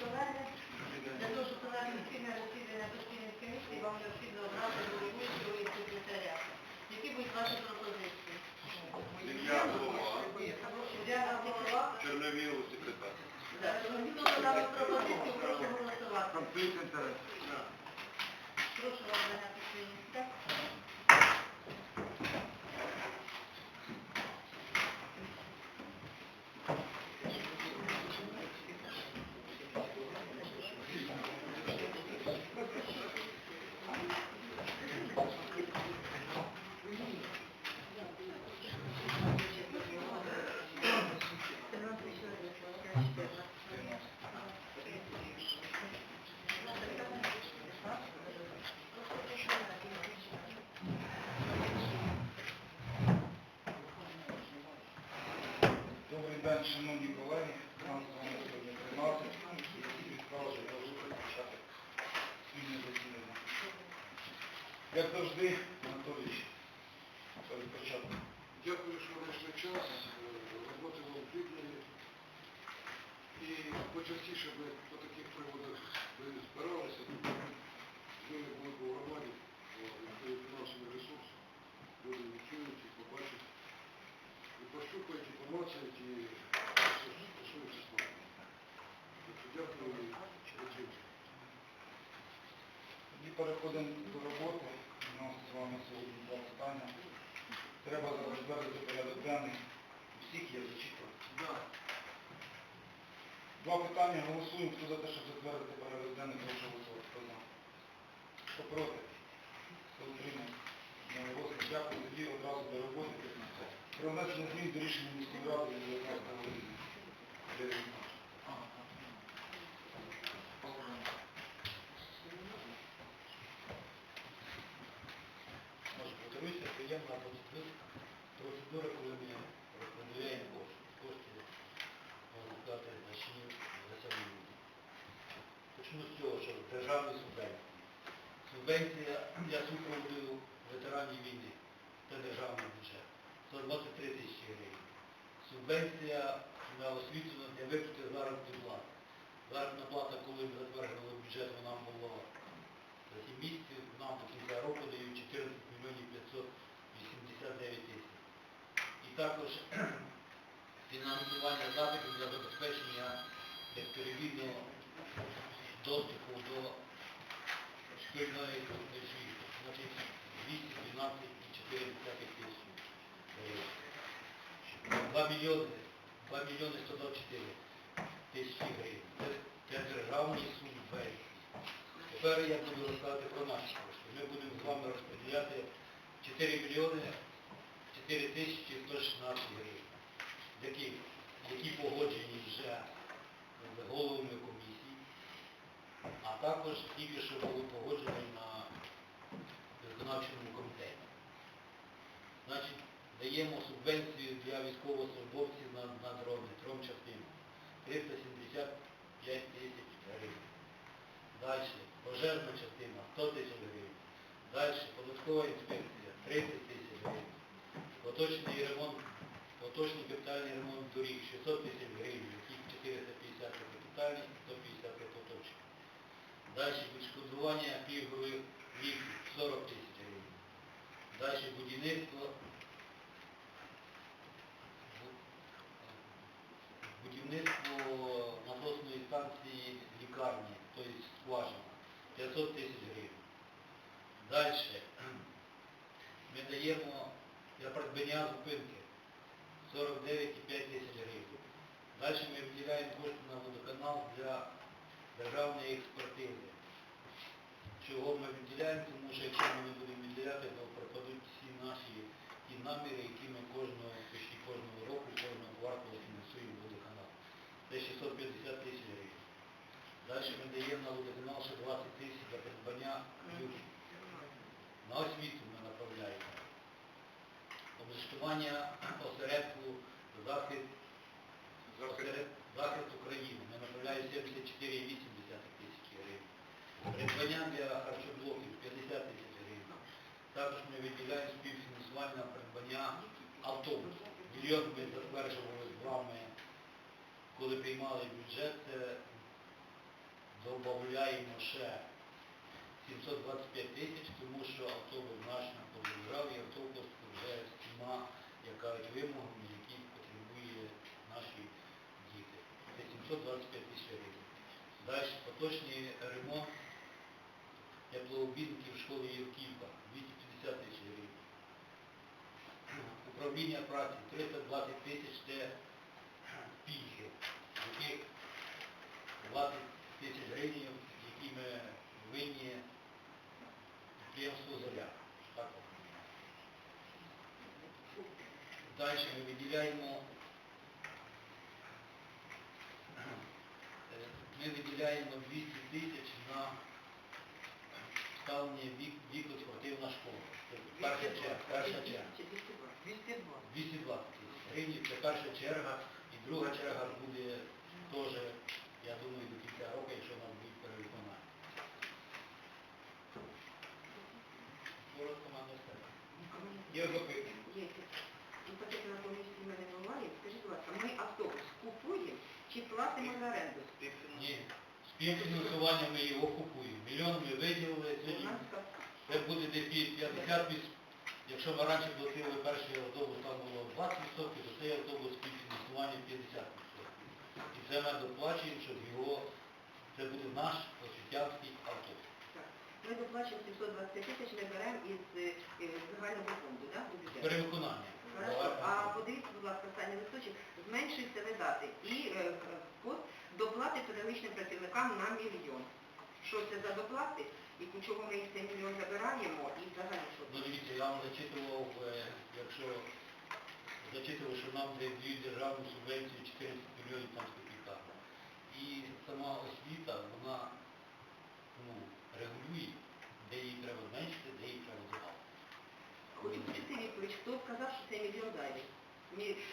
колеги, для того, щоб провести спільне засідання постійної комісії, вам необхідно обрати головуючого і секретаря. Які будуть ваші пропозиції? Ім'я голова. Чорновіл секретар. Так, пропозицію, прошу голосувати. Конфлікт інтересів. Прошу вас зайняти свої місця. День, шановні колеги. Нам з вами сьогодні 13. І всі відправили виходу почати спільне засідання. Як завжди, Анатолійович, перед початком. Дякую, що знайшли час. Роботи вам плідної. І почастіше ми по таких приводах ви збиралися, ви були по громаді, є фінансовий ресурс, люди відчують і побачать, і пощупають, і помацають, і все ж стосується слава. Так що дякую і працюйте. Тоді переходимо до роботи. У нас з вами сьогодні два питання. Треба затвердити порядок денний. Всіх є зачитувати. Два питання. Голосуємо. Хто за те, щоб затвердити порядок денний, прошу голосувати. Хто за? Хто проти? Хто утримався? Одноголосно. Дякую. Тоді одразу до роботи. Про внесення змін до рішення міської ради 19 грудня. Валерій Іванович. Може, повторюся, приємна процедура, коли ми розподіляємо кошти. Кошти, можна сказати, значні за самі люди. Почну з цього, що державні субвенції. Субвенція для супроводу ветеранів війни це державний бюджет. 123 тисячі гривень. Субвенція на освіту для виплати заробітної плати. Заробітна плата, коли ми затверджували бюджет, вона була за 7 місяців нам до кінця року дають 14 мільйонів 589 тисяч. І також фінансування заходів для забезпечення безперебійного доступу до шкільної освіти. Значить, 212,4 тисяч гривень. 2 мільйони, 2 мільйони 124 тисячі гривень. Це, державні субвенції. Тепер я буду розказувати про наші кошти. Ми будемо з вами розподіляти 4 мільйони 4 тисячі 116 гривень, які, які погоджені вже головами комісії, а також тільки що були погоджені на виконавчому комітеті. Значить, даємо субвенцію для військовослужбовців на, на дрони, трьом частинам. 375 тисяч гривень. Далі, пожежна частина 100 тисяч гривень. Далі, податкова інспекція 30 тисяч гривень. Поточний ремонт, поточний капітальний ремонт доріг 600 тисяч гривень, яких 450 це 150 це поточний. Далі відшкодування пільгових ліків 40 тисяч гривень. Далі будівництво будівництво насосної станції лікарні, тобто скважина, 500 тисяч гривень. Далі ми даємо для придбання зупинки 49,5 тисяч гривень. Далі ми виділяємо кошти на водоканал для державної експертизи. Чого ми виділяємо? Тому що якщо ми не будемо виділяти, то пропадуть всі наші ті наміри, які ми кожного, почти кожного року, кожного кварталу фінансуємо водоканал. Це 650 тисяч гривень. Далі ми даємо на водоканал ще 20 тисяч для придбання ключів. На освіту ми направляємо. Облаштування 74,8 тисячі гривень. Придбання для харчоблоків 50 тисяч гривень. Також ми виділяємо співфінансування на придбання автобусів. Мільйон ми затверджували з вами, коли приймали бюджет, це додаємо ще 725 тисяч, тому що автобус наш не подорожав і автобус вже з всіма, яка вимогами, які потребує наші діти. Це 725 тисяч гривень. Далі поточний ремонт теплообідників школи Євківка 250 тисяч гривень. Управління праці 320 тисяч це пільги, яких 20 тисяч гривень, які ми винні підприємству «Зоря». Далі ми виділяємо е, ми виділяємо 200 тисяч на ставлення віку спортивна школа. Це перша черга. Перша черга. 220 тисяч гривень, це перша черга, і друга черга буде теж, я думаю, до кінця року, якщо нам будуть перевиконання. Коротко мене все. Є запитання? Є. Ну, на комісії в мене немає, скажіть, будь ласка, ми автобус купуємо чи платимо за оренду? Ні, співфінансування ми його купуємо. Мільйон ми виділили, це буде десь 50 від- Якщо ми раніше платили перший автобус, там було 20%, то цей автобус співфінансування 50%. І це ми доплачуємо, щоб його, це буде наш освітянський автобус. Ми доплачуємо 720 тисяч, ми беремо із е, е, загального фонду, да, у бюджет. Перевиконання. Хорошо. А подивіться, будь ласка, останній листочок, зменшуються видати і е, е, код доплати педагогічним на мільйон. Що це за доплати і чого ми їх цей мільйон забираємо і взагалі що Ну дивіться, я вам зачитував, е, якщо зачитував, що нам дають державну субвенцію 14 мільйонів там з. І сама освіта, вона ну, регулює, де її треба зменшити, де її треба додати. Хочу почути відповідь, хто сказав, що це мільйон далі.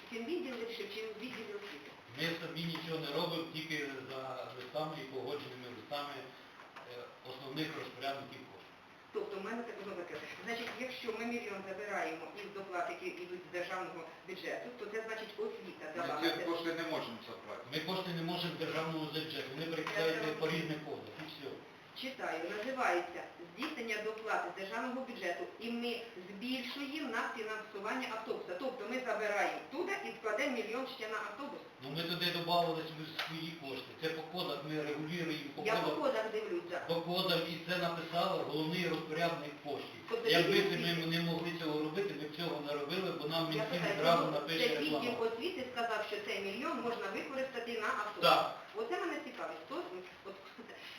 Чим відділ вирішив, чи відділ освіти? Ми самі нічого не робимо, тільки за листами і погодженими листами е, основних розпорядників коштів. Тобто в мене таке таке. Значить, якщо ми мільйон забираємо із доплат, які йдуть з державного бюджету, то це значить освіта дала. Ми ці кошти не можемо забрати. Ми кошти не можемо з державного бюджету, вони прикидають по різних кодах і все. Читаю, називається здійснення доплати державного бюджету, і ми збільшуємо на фінансування автобуса. Тобто ми забираємо туди і складемо мільйон ще на автобус. Ну ми туди додавали свої кошти. Це по кодах ми регулюємо по Я по кодах, дивлюся. по кодах і це написав головний розпорядник коштів. Тобто Якби це ми не могли цього робити, ми б цього не робили, бо нам Мінфін чому напише це відділ освіти сказав, що цей мільйон можна використати на автобус. Так, Оце мене цікавить. От,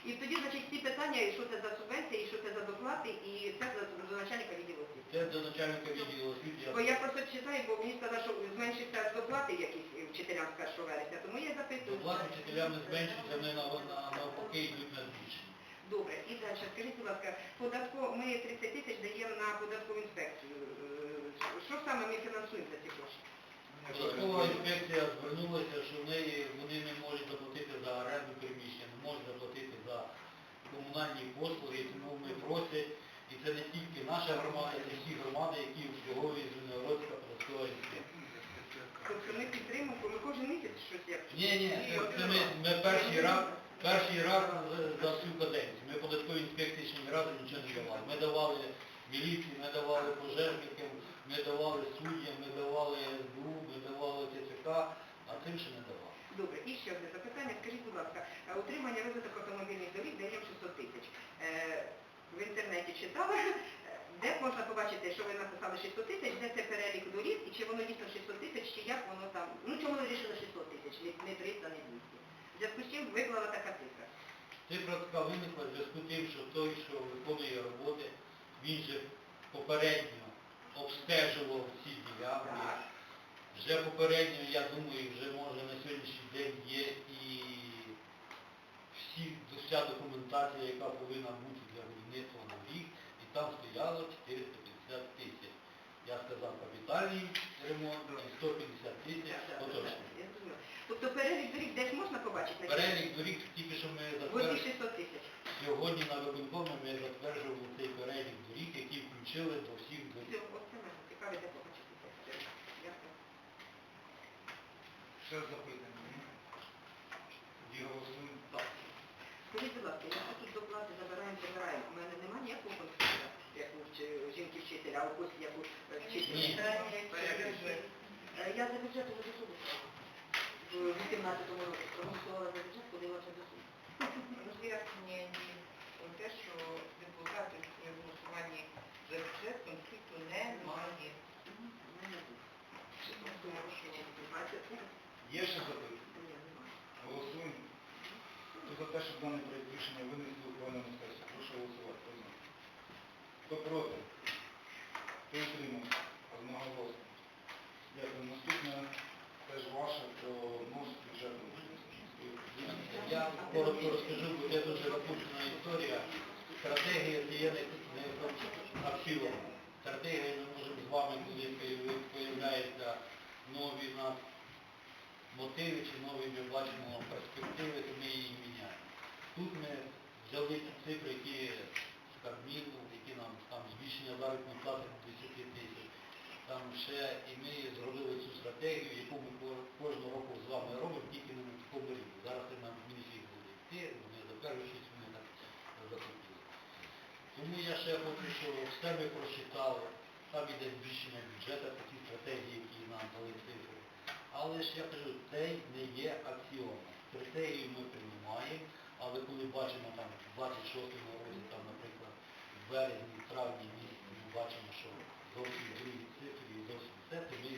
і тоді, значить, ці питання, і що це за субвенція, і що це за доплати, і це до начальника відділу освіти. це до начальника відділу освіти. Бо я- просто читаю, бо мені сказали, що зменшиться доплати якісь е, вчителям з 1 вересня, тому я запитую. Доплати вчителям не зменшуються, вони на, на, навпаки йдуть на збільшення. Добре, і далі, скажіть, будь ласка, податко, ми 30 тисяч даємо на податкову інспекцію. Е, Що саме ми фінансуємо за ці гроші? Податкова інспекція звернулася, що в неї вони не можуть заплатити за оренду приміщення, не можуть заплатити за комунальні послуги, тому ми просять, і це не тільки наша громада, це всі громади, які обслуговує Звенигородська податкова інспекція. Тобто ми підтримуємо, ми кожен місяць щось як. Ні, ні, це, це ми, ми перший раз, перший раз за- всю каденцію. Ми податковій інспекції ще ні разу нічого не давали. Ми давали міліції, ми давали пожежникам, ми давали суддям, ми давали СБУ, ми давали ТЦК, а цим ще не давали. Добре, і ще одне запитання. Скажіть, будь ласка, е, утримання розвиток автомобільних доріг даємо 600 тисяч. Е, В інтернеті читала, е, де можна побачити, що ви написали 600 тисяч, де це перелік доріг, і чи воно дійсно 600 тисяч, чи як воно там, ну чому ви вирішили 600 тисяч, не не 300, не 200. В зв'язку з чим виклала така цифра. Цифра така виникла в зв'язку з тим, що той, що виконує роботи, він же попередньо обстежував ці ділянки. Вже попередньо, я думаю, вже може на сьогоднішній день є і всі, вся документація, яка повинна бути для будівництва на рік, і там стояло 450 тисяч. Я сказав капітальний ремонт і 150 тисяч поточний. Тобто перелік доріг десь можна побачити? Перелік доріг, тільки що ми затвердили. 600 тисяч. Сьогодні на виконкомі ми затверджували цей перелік доріг, які включили до всіх Все, доріг. оце мене цікавить, де побачити це. Дякую. Ще запитання? Тоді голосуємо. Так. Скажіть, будь ласка, якщо тут доплати забираємо, забираємо, у мене немає ніякого конфлікту, як у жінки вчителя, а у когось як у е, вчителя. Ні. Е, Я за бюджет уже до суду стала. В 18-му році проголосувала за бюджет, подивилася до суду. Роз'яснення ні про те, що депутати при голосуванні за бюджет конфлікту немає. У мене тут. Тому що 20 пунктів, Є ще запитання? Голосуємо. За те, щоб даний проєкт рішення винести у пленарну сесію? Прошу голосувати. Хто за? Хто проти? Хто утримався? Одноголосно. Дякую. Наступне теж ваше про нос бюджету. Я коротко розкажу, бо це дуже запущена історія. Стратегія є не, аксіом. Стратегія ми можемо з вами, коли появляються нові нас мотиви чи нові ми бачимо перспективи, то ми її міняємо. Тут ми взяли ті цифри, які з які нам там збільшення заробітної плати до 10 тисяч. Там ще і ми зробили цю стратегію, яку ми кожного року з вами робимо, тільки на такому рівні. Зараз це нам мініфік буде йти, вони за перші шість ми так захопили. Тому я ще хочу, що в себе прочитали, там іде збільшення бюджету, такі стратегії, які нам дали цифри. Але ж я кажу, це не є аксіомом. Стратегію ми приймаємо, але коли бачимо там в 26-му році, там, наприклад, в березні, травні місяці, ми бачимо, що зовсім другі цифри і зовсім все, то ми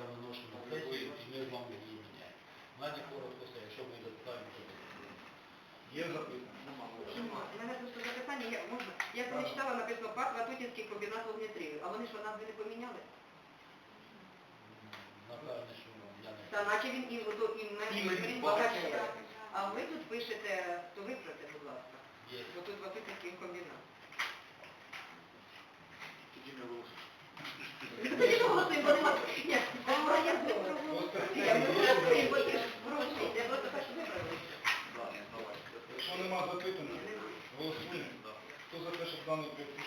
я виношу на сесію і ми з вами її міняємо. У мене коротко все, якщо ми запитаємо, то Є запитання? Нема. У мене просто запитання, я, можна? Я коли читала, написано ПАК Ватутінський комбінат вогнетривів, а вони що, назви не поміняли? напевне, що Та наче він і імен, Імені і. А ви тут пишете, то виправте, будь ласка. є. Бо тут Ватутінський комбінат. Тоді не голосуємо. Тоді не голосуємо, бо нема. Ні, а я не проголосую. Я не проголосую, бо є ж гроші. Я просто хочу виправити. Якщо нема запитань, голосуємо. Хто за те, щоб даний проєкт